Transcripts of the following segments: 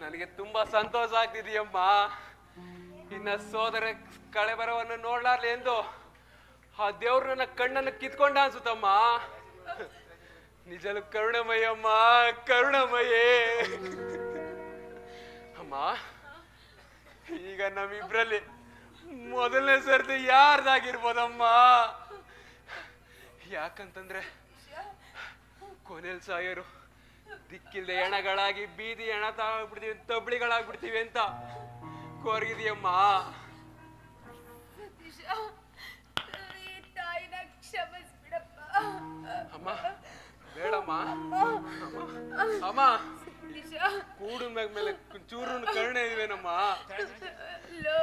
ನನಗೆ ತುಂಬಾ ಸಂತೋಷ ಆಗ್ತಿದೆಯಮ್ಮ. ಇನ್ನ ಸೋದರ ಕಳೆಬರವನ್ನು ನೋಡ್ಲಾರ್ಲಿ ಎಂದು ಆ ದೇವ್ರು ನನ್ನ ಕಣ್ಣನ್ನು ಕಿತ್ಕೊಂಡ ಅನ್ಸುತ್ತಮ್ಮ. ನಿಜಲು ಕರುಣಮಯಮ್ಮ, ಕರುಣಮಯೇ. ಅಮ್ಮ, ಈಗ ನಮ್ಮಿಬ್ರಲ್ಲಿ ಮೊದಲನೇ ಸರ್ತಿ ಯಾರ್ದಾಗಿರ್ಬೋದಮ್ಮ? ಯಾಕಂತಂದ್ರೆ ಕೊನೆಲ್ ಸಾಯೋರು ದಿಕ್ಕಿಲ್ದೆ ಹೆಣಗಳಾಗಿ ಬೀದಿ ಎಣ ತಾಗ್ಬಿಡ್ತೀವಿ ತಬ್ಳಿಗಳಾಗ್ಬಿಡ್ತೀವಿ ಅಂತ ಕೊರಗಿದೆಯಮ್ಮ ಅಮ್ಮ. ಸತೀಶ ಕೂಡು ಮ್ಯಾಗ ಮೇಲೆ ಚೂರು ಕರ್ಣೆ ಇವೇನಮ್ಮ ಲೋ,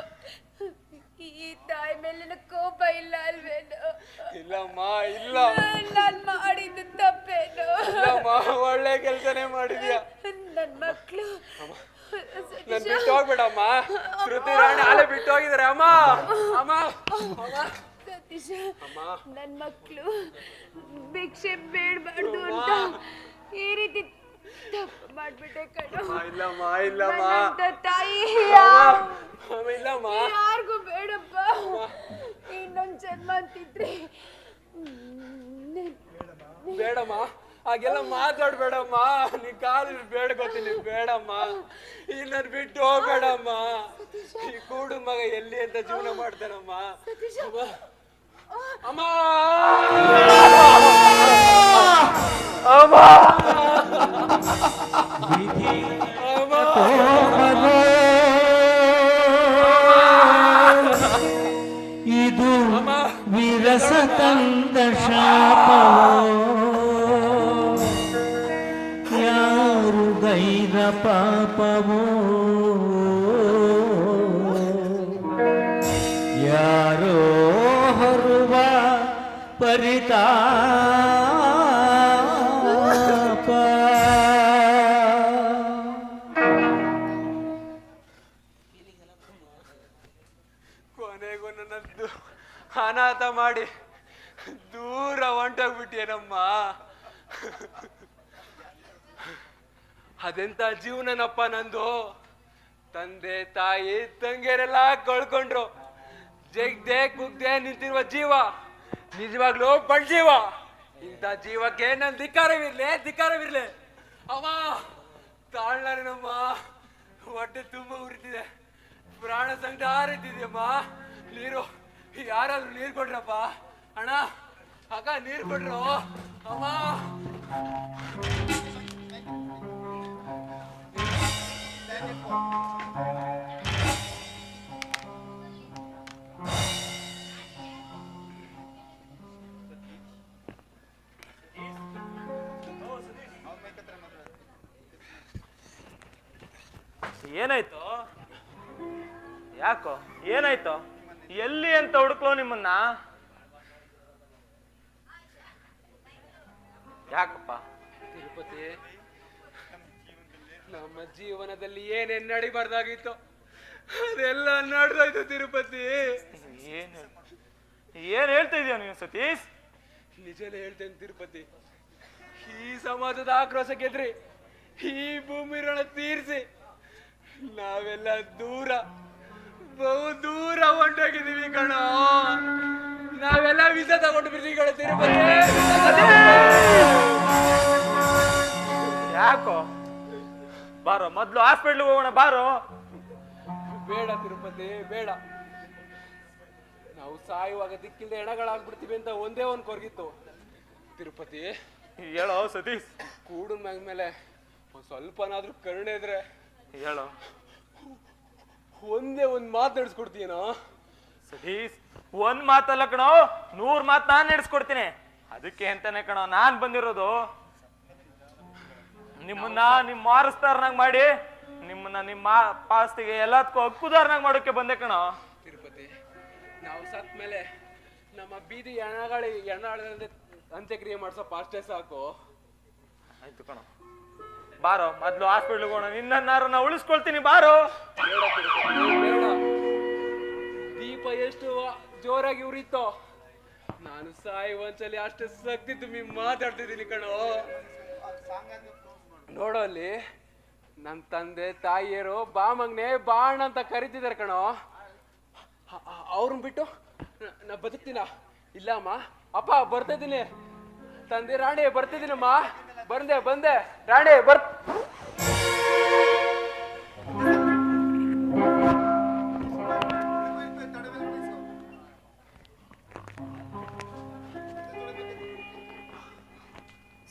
ಈ ತಾಯಿ ಮೇಲಿನ ಕೋಪ ಇಲ್ಲ ಅಲ್ವೇನು? ಇಲ್ಲಮ್ಮ ಇಲ್ಲ. ನಾನ್ ಮಾಡಿದ್ದು ತಪ್ಪೇನು? ಇಲ್ಲಮ್ಮ ಒಳ್ಳೆ ಕೆಲಸನೇ ಮಾಡಿದ್ಯಾ? ನನ್ ಮಕ್ಳು. ನನ್ ಬಿಟ್ಟು ಹೋಗ್ಬೇಡಮ್ಮ. ಶ್ರುತಿ ರಾಣಿ ಅಲ್ಲೇ ಬಿಟ್ಟು ಹೋಗಿದಾರೆ ಅಮ್ಮ. ಅಮ್ಮ. ಅಮ್ಮ. ನನ್ನ ನನ್ ಮಕ್ಳು ಭಿಕ್ಷೆ ಬೇಡಬಾರ್ದು ಅಂತ ಈ ರೀತಿ ತಪ್ಪು ಮಾಡ್ಬಿಟ್ಟೆ ಕಣೋ. ಇಲ್ಲಮ್ಮ ಇಲ್ಲಮ್ಮ. ನನ್ನಂತ ತಾಯಿ ಇಲ್ಲಮ್ಮ. ಯಾರಿಗೂ ಬೇಡಪ್ಪ. ಇನ್ನೊಂದ್ ಜನ್ಮ ಅಂತಿದ್ರೆ. ಬೇಡಮ್ಮ. ಹಾಗೆಲ್ಲ ಮಾತಾಡ್ಬೇಡಮ್ಮ. ನೀ ಕಾಲು ಬೇಡ್ಕೋತೀನಿ ಬೇಡಮ್ಮ. ಇನ್ನ ಬಿಟ್ಟು ಹೋಗ್ಬೇಡಮ್ಮ. ಈ ಕೂಡು ಮಗ ಎಲ್ಲಿ ಅಂತ ಜೀವನ ಮಾಡ್ತಾನಮ್ಮ. ಅಮ್ಮ ಅಮ್ಮ ಅಮ್ಮ ಇದು ಅಮ್ಮ ವಿರಸ ತಂದ ಶಾಪವೋ ಯಾರು ಗೈರ ಪಾಪವೋ ಯಾರೋ ಹೊರುವ ಪರಿತಾಪ ಕೊನೆಗೂ ನನ್ನದ್ದು ಅನಾಥ ಮಾಡಿ ದೂರ ಹೊಂಟೋಗ್ಬಿಟ್ಟಿಯೇನಮ್ಮ? ಅದೆಂತ ಜೀವನನಪ್ಪ ನಂದು? ತಂದೆ, ತಾಯಿ, ತಂಗಿಯರೆಲ್ಲ ಕಳ್ಕೊಂಡ್ರು. ಜಗ್ದೆ, ಕುಗ್ದೆ ನಿಂತಿರುವ ಜೀವ. ನಿಜವಾಗ್ಲೂ ಜೀವ ಇಂಥ ಜೀವಕ್ಕೆ ನನ್ ಧಿಕ್ಕಾರವಿರ್ಲಿ ಧಿಕ್ಕಾರವಿರ್ಲಿ. ಅಮ್ಮ ತಾಳ್ನಾರೇನಮ್ಮ ಹೊಟ್ಟೆ ತುಂಬ ಉರಿತಿದೆ. ಪ್ರಾಣ ಸಂಕಟ ಹಾರಿತಿದ್ಯಮ್ಮ ನೀರು, ಯಾರಾದ್ರೂ ನೀರು ಕೊಡ್ರಪ್ಪ? ಅಣ್ಣ, ಅಕ್ಕ, ನೀರು ಕೊಡ್ರು. ಅಮ್ಮ. ಏನಾಯ್ತು? ಯಾಕೋ? ಏನಾಯ್ತು? ಎಲ್ಲಿ ಅಂತ ಹುಡುಕ್ಲೋ ನಿಮ್ಮನ್ನ? ಯಾಕಪ್ಪ? ತಿರುಪತಿ ನಮ್ಮ ಜೀವನದಲ್ಲಿ ಏನೇನ್ ನಡಿಬಾರ್ದಾಗಿತ್ತು? ಅದೆಲ್ಲ ನಡೆದಾಯ್ತು ತಿರುಪತಿ. ಏನ್? ಏನ್ ಹೇಳ್ತಾ ಇದೀಯ ನೀನು ಸತೀಶ್? ನಿಜನೇ ಹೇಳ್ತೇನೆ ತಿರುಪತಿ. ಈ ಸಮಾಜದ ಆಕ್ರೋಶ ಗೆದ್ರಿ ಈ ಭೂಮಿ ರಣ ತೀರಿಸಿ ನಾವೆಲ್ಲ ದೂರ ಬಹು ದೂರ ಹೊಂಟೋಗಿದ್ದೀವಿ ಕಣ. ನಾವೆಲ್ಲ ವಿಸ ತಗೊಂಡು ಬಿಡ್ತೀವಿ ತಿರುಪತಿ. ಯಾಕೋ? ಬಾರೋ ಮೊದ್ಲು ಹಾಸ್ಪಿಟ್ಲಿಗೆ ಹೋಗೋಣ ಬಾರೋ. ಬೇಡ ತಿರುಪತಿ ಬೇಡ. ನಾವು ಸಾಯುವಾಗ ದಿಕ್ಕಿಲ್ಲದೆ ಎಣಗಳಾಗ್ಬಿಡ್ತೀವಿ ಅಂತ ಒಂದೇ ಒಂದು ಕೊರಗಿತ್ತು. ತಿರುಪತಿ ಹೇಳೋ ಸತೀಶ್? ಕೂಡು ಮ್ಯಾಗ ಮೇಲೆ ಸ್ವಲ್ಪನಾದರೂ ಸ್ವಲ್ಪನಾದ್ರೂ ಕರುಣೆ ಇದ್ರೆ ಹೇಳೋ. ಒಂದೇ ಒಂದ್ ಮಾತು ನಡ್ಸ್ಕೊಡ್ತೀನ ಸತೀಶ್ ಒಂದ್ ಮಾತಲ್ಲ ಕಣೋ ನೂರ್ ಮಾತು ನಾನ್ ನಡೆಸ್ಕೊಡ್ತೀನಿ. ಅದಕ್ಕೆ ಅಂತಾನೆ ಕಣೋ ನಾನ್ ಬಂದಿರೋದು. ನಿಮ್ಮನ್ನ ನಿಮ್ ಮಾರಸ್ತಾರನಾಗ್ ಮಾಡಿ ನಿಮ್ಮನ್ನ ನಿಮ್ಮ ಪಾಸ್ತಿಗೆ ಎಲ್ಲದಕ್ಕೂ ಹಕ್ಕುದಾರನಾಗ ಮಾಡೋಕೆ ಬಂದೆ ಕಣೋ. ತಿರುಪತಿ ನಾವು ಸತ್ ಮೇಲೆ ನಮ್ಮ ಬೀದಿ ಎಣಗಳಿ ಎಣ್ಣಾಳದಂತೆ ಅಂತ್ಯಕ್ರಿಯೆ ಮಾಡ್ಸೋ ಪಾಸ್ಟೇ ಸಾಕು. ಆಯ್ತು ಕಣೋ. ಬಾರೋ, ಮೊದ್ಲು ಹಾಸ್ಪಿಟ್ಲ್ಗೆ ಹೋಗೋಣ. ನಿನ್ನಾರು ನಾ ಉಳಿಸ್ಕೊಳ್ತೀನಿ, ಬಾರೋ. ದೀಪ ಎಷ್ಟು ಜೋರಾಗಿ ಉರಿತೋ. ನಾನು ಸಾಯಿ ಒಂದ್ಸಲಿ ಅಷ್ಟು ಸಕ್ತಿದ್ದು ಮೀ ಮಾತಾಡ್ತಿದ್ದೀನಿ ಕಣೋ. ನೋಡೋ ಅಲ್ಲಿ ನನ್ನ ತಂದೆ, ತಾಯಿಯರು ಬಾ ಮಗ್ನೆ ಬಾಣ ಅಂತ ಕರಿತಿದ್ದಾರೆ ಕಣೋ. ಅವ್ರನ್ನ ಬಿಟ್ಟು ನ- ಬದುಕ್ತೀನ? ಇಲ್ಲ ಅಮ್ಮ ಅಪ್ಪ, ಬರ್ತಿದ್ದೀನಿ. ತಂದೆ, ರಾಣಿ, ಬರ್ತಿದ್ದೀನಮ್ಮ. ಬಂದೆ ಬಂದೆ. ರಾಣಿ ಬರ್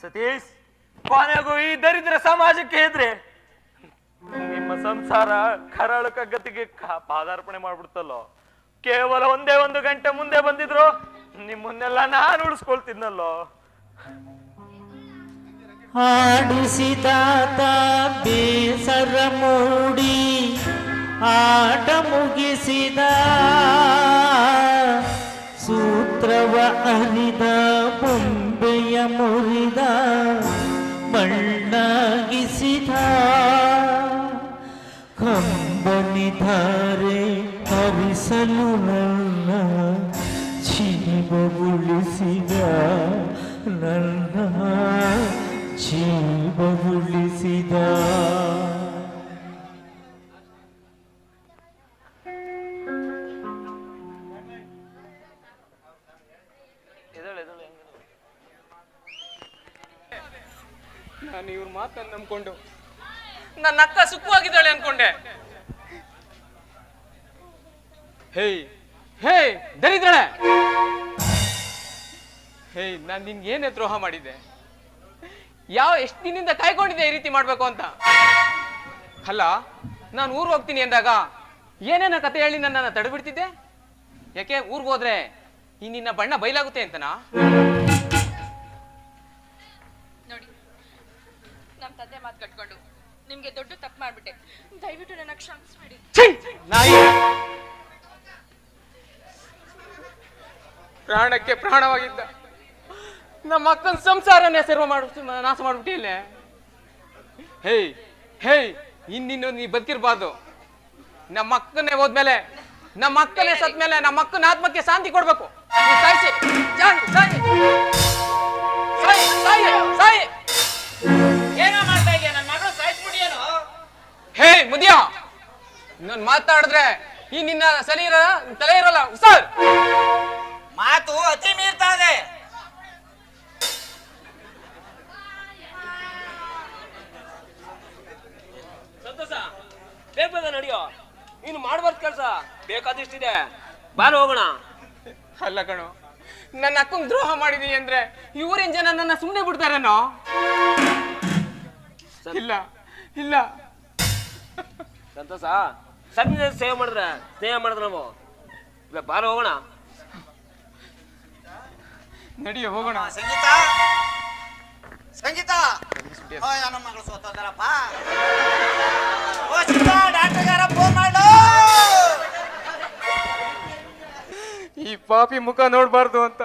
ಸತೀಶ್, ಕೊನೆಗೂ ಈ ದರಿದ್ರ ಸಮಾಜಕ್ಕೆ ಇದ್ರೆ ನಿಮ್ಮ ಸಂಸಾರ ಕರಾಳ ಗತಿಗೆ ಪಾದಾರ್ಪಣೆ ಮಾಡ್ಬಿಡ್ತಲ್ಲೋ? ಕೇವಲ ಒಂದೇ ಒಂದು ಗಂಟೆ ಮುಂದೆ ಬಂದಿದ್ರು, ನಿಮ್ಮನ್ನೆಲ್ಲ ನಾನು ಉಳಿಸ್ಕೊಳ್ತಿದ್ನಲ್ಲೋ? ಆಡಿಸಿದಾತ ಬೇಸರ ಮೂಡಿ, ಆಟ ಮುಗಿಸಿದ ಸೂತ್ರವ ಅರಿದ ಬೊಂಬೆಯ ಮುರಿದ ಮಣ್ಣಾಗಿಸಿದ ಕಂಬನಿಧಾರೆ ಹರಿಸಲು ನನ್ನ ಜೀವ ಉಳಿಸಿದ ನನ್ನ ಜೀವ ಉಳಿಸಿದ ನಾನು ಇವ್ರ ಮಾತನ್ನು ನಂಬ್ಕೊಂಡು. ನನ್ನ ಅಕ್ಕ ಸುಖವಾಗಿದ್ದಾಳೆ ಅನ್ಕೊಂಡೆ. ಹೇಯ್ ಹೇ ದರಿದ್ರಳೆ. ಹೇಯ್ ನಾನು ನಿನ್ಗೆ ಏನೇ ದ್ರೋಹ ಮಾಡಿದ್ದೆ? ಯಾವ ಎಷ್ಟು ದಿನದಿಂದ ಕಾಯ್ಕೊಂಡಿದ್ದೆ ಈ ರೀತಿ ಮಾಡ್ಬೇಕು ಅಂತ? ಅಲ್ಲ ನಾನು ಊರ್ಗೆ ಹೋಗ್ತೀನಿ ಅಂದಾಗ ಏನೇನ ಕತೆ ಹೇಳಿ ನನ್ನನ್ನು ತಡೆಬಿಡ್ತಿದ್ದೆ? ಯಾಕೆ ಊರ್ಗ್ ಹೋದ್ರೆ ಈ ನಿನ್ನ ಬಣ್ಣ ಬಯಲಾಗುತ್ತೆ ಅಂತನಾ? ನೋಡಿ ನಮ್ಮ ತಂದೆ ಮಾತು ಕಟ್ಕೊಂಡು ನಿಮ್ಗೆ ದೊಡ್ಡ ತಪ್ಪು ಮಾಡ್ಬಿಟ್ಟೆ. ದಯವಿಟ್ಟು ನನ್ನ ಕ್ಷಮಿಸ್ಬಿಡಿ. ಛೀ! ನಾಯಿ! ಪ್ರಾಣಕ್ಕೆ ಪ್ರಾಣವಾಗಿದ್ದ. ನಮ್ಮ ಅಕ್ಕನ ಸಂಸಾರನೇ ಸರ್ವ ಮಾಡ ನಾಶ ಮಾಡ್ಬಿಟ್ಟಿಲ್ಲ ಹೇಯ್ ಹೇಯ್ ಇನ್ನಿನ್ನು ನೀ ಬದುಕಿರ್ಬಾರ್ದು. ನಮ್ಮ ಅಕ್ಕನೇ ಹೋದ್ಮೇಲೆ ನಮ್ಮ ಅಕ್ಕನೇ ಸತ್ಮೇಲೆ ನಮ್ಮ ಅಕ್ಕನ ಆತ್ಮಕ್ಕೆ ಶಾಂತಿ ಕೊಡ್ಬೇಕು. ನೀ ಸಾಯ್ಸಿ. ಸಾಯಿ ಸಾಯ್. ಸಾಯ್, ಸಾಯ್, ಸಾಯ್. ಏನೋ ಮಾಡ್ತಾ ಇದೆಯಾ ನನ್ನ ಮಗಳು ಹೇ ಮುದಿಯ. ನಾನು ಮಾತಾಡಿದ್ರೆ ಈ ನಿನ್ನ ಸಲಿ ಇರಲ್ಲ ತಲೆ ಇರಲ್ಲ. ಸರ್ ಮಾತು ಅತಿ ಮೀರ್ತಾ ಇದೆ ಸಂತೋಷ ಬೇಗ ಬೇಗ ನಡೆಯೋ. ನೀನು ಮಾಡ್ಬಾರ್ದು ಕೆಲಸ. ಬೇಕಾದಷ್ಟಿದೆ. ಬಾರ ಹೋಗೋಣ. ಅಲ್ಲ ಕಣೋ ನನ್ನ ಅಕ್ಕಂಗ್ ದ್ರೋಹ ಮಾಡಿದೀನಿ ಅಂದ್ರೆ ಇವರೇನ್ ಜನ ನನ್ನ ಸುಮ್ಮನೆ ಬಿಡ್ತಾರೇನೋ? ಇಲ್ಲ ಇಲ್ಲ. ಸಂತೋಷ? ಸಣ್ಣ ಸೇವೆ ಮಾಡಿದ್ರೆ ಸ್ನೇಹ ಮಾಡಿದ್ರೆ ನಾವು. ಇಲ್ಲ ಬಾರ ಹೋಗೋಣ. ನಡಿಯ ಹೋಗೋಣ. ಸಂಗೀತ? ಸಂಗೀತ? ನನ್ನ ಮಗಳು ಸೋತೋದರಪ್ಪ ಓ ಸೀತಾ ಡಾಕ್ಟರ್ಗಾರ ಫೋನ್ ಮಾಡು. ಈ ಪಾಪಿ ಮುಖ ನೋಡ್ಬಾರ್ದು ಅಂತ.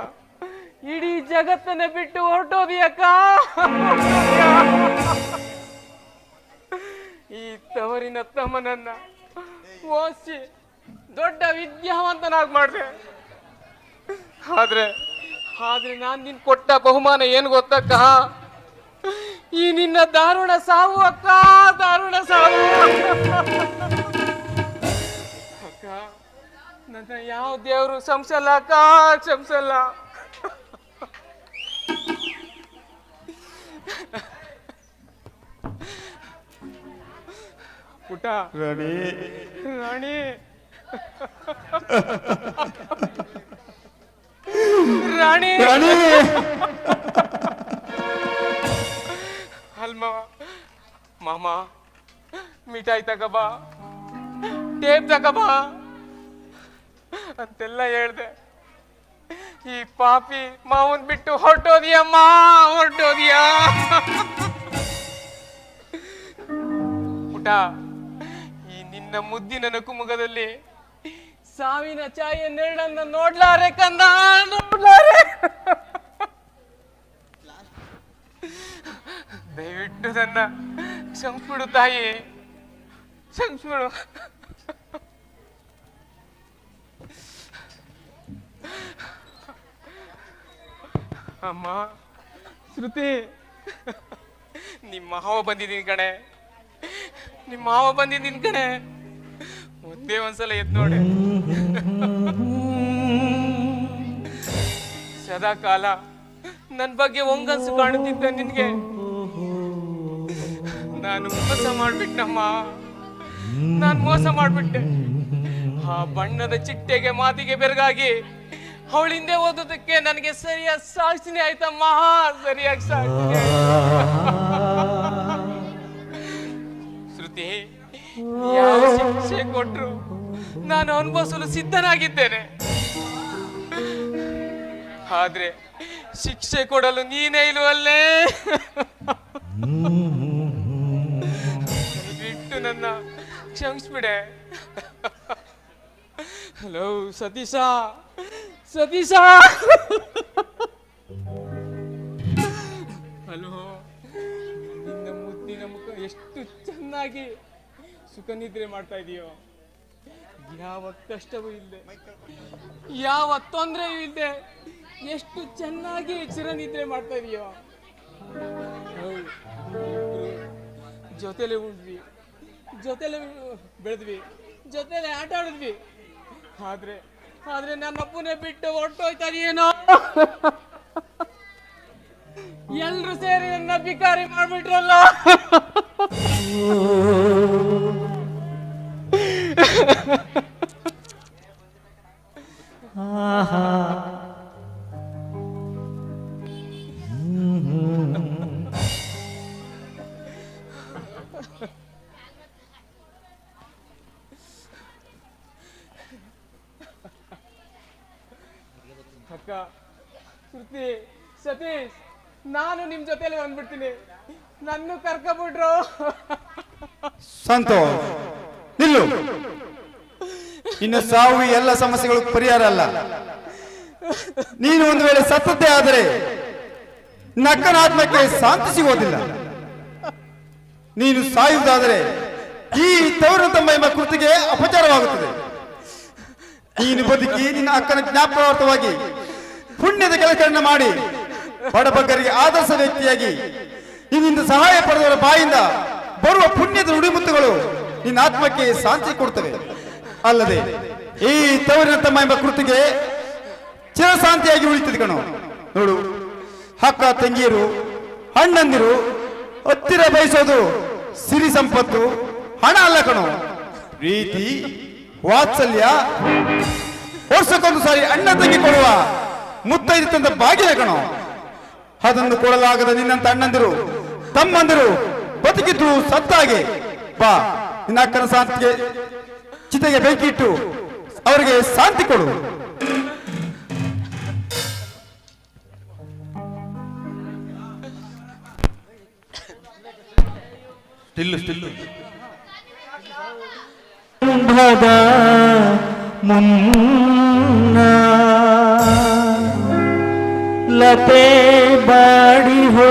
ಇಡೀ ಜಗತ್ತನ್ನ ಬಿಟ್ಟು ಹೊರಟೋದಿ ಅಕ್ಕ ಈ ತವರಿನ ತಮ್ಮನನ್ನ ಓಸಿ ದೊಡ್ಡ ವಿದ್ಯಾವಂತನಾಗಿ ಮಾಡಿದೆ. ಆದ್ರೆ ಆದ್ರೆ ನಾನ್ ನಿನ್ ಕೊಟ್ಟ ಬಹುಮಾನ ಏನು ಗೊತ್ತಕ್ಕ? ಈ ನಿನ್ನ ದಾರುಣ ಸಾವು ಅಕ್ಕ ದಾರುಣ ಸಾವು. ಅಕ್ಕ ನನ್ನ ಯಾವ ದೇವರು ಸಂಸಲ್ಲ ಅಕ್ಕ ಕ್ಷಮಿಸಲ್ಲ ಪುಟ. ರಾಣಿ. ರಾಣಿ. ರಾಣಿ. ಅಲ್ಮ ಮಾಮ, ಮಿಠಾಯಿ ತಗಬಾ. ಟೇಪ್ ತಗಬಾ. ಅಂತೆಲ್ಲ ಹೇಳ್ದೆ. ಈ ಪಾಪಿ ಮಾವನ್ ಬಿಟ್ಟು ಹೊರಟೋದಿಯಮ್ಮ, ಹೊರಟೋದಿಯಾ? ಪುಟ ಈ ನಿನ್ನ ಮುದ್ದಿನ ನಕುಮುಖದಲ್ಲಿ ಸಾವಿನ ಛಾಯೆ ನೆರಳನ್ನ ನೋಡ್ಲಾರೆ ಕಂದ, ನೋಡ್ಲಾರೆ. ದಯವಿಟ್ಟು ನನ್ನ ಕ್ಷಮಿಸ್ಬಿಡು ತಾಯಿ. ಕ್ಷಮಿಸ್ಬಿಡು ಅಮ್ಮ, ಶ್ರುತಿ. ನಿಮ್ಮ ಮಾವ ಬಂದಿದ್ದೀನಿ ಕಣೆ. ನಿಮ್ಮ ಮಾವ ಬಂದಿದ್ದೀನಿ ಕಣೆ. ಒಂದೇ ಒಂದ್ಸಲ ಎದ್ದು ನೋಡಿ. ಸದಾ ಕಾಲ ನನ್ನ ಬಗ್ಗೆ ಒಂಗನ್ಸು ಕಾಣುತ್ತಿದ್ದ ನಿನ್ಗೆ. ನಾನು ಮೋಸ ಮಾಡ್ಬಿಟ್ಟಮ್ಮ ನಾನು ಮೋಸ ಮಾಡ್ಬಿಟ್ಟೆ. ಆ ಬಣ್ಣದ ಚಿಟ್ಟೆಗೆ ಮಾತಿಗೆ ಬೆರಗಾಗಿ ಅವಳಿಂದೆ ಓದೋದಕ್ಕೆ ನನಗೆ ಸರಿಯಾದ ಸಾಕ್ಷಿನೇ ಆಯ್ತಮ್ಮ. ಸರಿಯಾಗಿ ಸಾಕ್ಷಿ ಶ್ರುತಿ, ಯಾವ ಶಿಕ್ಷೆ ಕೊಟ್ರು ನಾನು ಅನುಭವಿಸಲು ಸಿದ್ಧನಾಗಿದ್ದೇನೆ. ಆದ್ರೆ ಶಿಕ್ಷೆ ಕೊಡಲು ನೀನೇ ಇಲ್ವಲ್ಲೇ? ನನ್ನ ಕ್ಷಮಿಸ್ಬಿಡೆ. ಹಲೋ ಸತೀಶ. ಸತೀಶ. ಹಲೋ ನಿನ್ನ ಮುದ್ದಿನ ಮುಖ ಎಷ್ಟು ಚೆನ್ನಾಗಿ ಸುಖ ನಿದ್ರೆ ಮಾಡ್ತಾ ಇದೀಯೋ. ಯಾವ ಕಷ್ಟವೂ ಇಲ್ಲದೆ, ಯಾವ ತೊಂದರೆಯೂ ಇಲ್ಲದೆ ಎಷ್ಟು ಚೆನ್ನಾಗಿ ಚಿರನಿದ್ರೆ ಮಾಡ್ತಾ ಇದೆಯೋ. ಜೊತೆಲೆ ಉಂಡ್ವಿ ಜೊತೆಲೆ ಬೆಳೆದ್ವಿ. ಜೊತೆಲೆ ಆಟ ಆಡಿದ್ವಿ. ಆದ್ರೆ ಆದ್ರೆ ನನ್ನಪ್ಪನೇ ಬಿಟ್ಟು ಹೊರಟೋಯ್ತಾನೇನೋ ಎಲ್ರು ಸೇರಿ ನನ್ನ ಬಿಕಾರಿ ಮಾಡ್ಬಿಟ್ರಲ್ಲ. ಅಕ್ಕ ಶ್ರುತಿ ಸತೀಶ್, ನಾನು ನಿಮ್ ಜೊತೆಲೆ ಬಂದ್ಬಿಡ್ತೀನಿ. ನನ್ನ ಕರ್ಕೊಬಿಟ್ರು. ಸಂತೋಷ, ನಿಲ್ಲು. ಇನ್ನು ಸಾವು ಎಲ್ಲ ಸಮಸ್ಯೆಗಳು ಪರಿಹಾರ ಅಲ್ಲ. ನೀನು ಒಂದು ವೇಳೆ ಸತ್ತದ್ದೇ ಆದರೆ ನಕ್ಕನ ಆತ್ಮಕ್ಕೆ ಶಾಂತಿ ಸಿಗೋದಿಲ್ಲ. ನೀನು ಸಾಯುವುದಾದರೆ ಈ ತವರು ತಮ್ಮ ಎಂಬ ಕೃತಿಗೆ ಅಪಚಾರವಾಗುತ್ತದೆ. ನೀನು ಬದುಕಿ ನಿನ್ನ ಅಕ್ಕನ ಜ್ಞಾಪಕಾರ್ಥವಾಗಿ ಪುಣ್ಯದ ಕೆಲಸಗಳನ್ನು ಮಾಡಿ ಬಡಬಗ್ಗರಿಗೆ ಆದರ್ಶ ವ್ಯಕ್ತಿಯಾಗಿ ನಿನ್ನಿಂದ ಸಹಾಯ ಪಡೆದವರ ಬಾಯಿಂದ ಬರುವ ಪುಣ್ಯದ ನುಡಿಮುತ್ತುಗಳು ನಿನ್ನ ಆತ್ಮಕ್ಕೆ ಶಾಂತಿ ಕೊಡ್ತವೆ. ಅಲ್ಲದೆ ಈ ತವರಿನ ತಮ್ಮ ಎಂಬ ಕೃತಿಗೆ ಚಿರಶಾಂತಿಯಾಗಿ ಉಳಿತದೆ ಕಣೋ. ನೋಡು, ಅಕ್ಕ, ತಂಗಿಯರು, ಅಣ್ಣಂದಿರು, ಹತ್ತಿರ ಬಯಸೋದು ಸಿರಿ ಸಂಪತ್ತು, ಹಣ ಅಲ್ಲ ಕಣೋ. ಪ್ರೀತಿ, ವಾತ್ಸಲ್ಯ, ವರ್ಷಕ್ಕೊಂದು ಸಾರಿ ಅಣ್ಣ ತಂಗಿ ಕೊಡುವ ಮುತ್ತೈದು ತಂದ ಬಾಗಿಲ ಕಣೋ. ಅದನ್ನು ಕೊಡಲಾಗದ ನಿನ್ನಂತ ಅಣ್ಣಂದಿರು ತಮ್ಮಂದಿರು ಬದುಕಿದ್ರು ಸತ್ತಾಗೆ. ಬಾ ನಿನ್ನ ಅಕ್ಕನ ಶಾಂತಿಗೆ ಚಿತೆಗೆ ಬೆಂಕಿ ಇಟ್ಟು ಅವರಿಗೆ ಶಾಂತಿ ಕೊಡು. Still still. ಕುಂಭದ ಮುನ್ನ पे बड़ी हो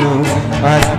I.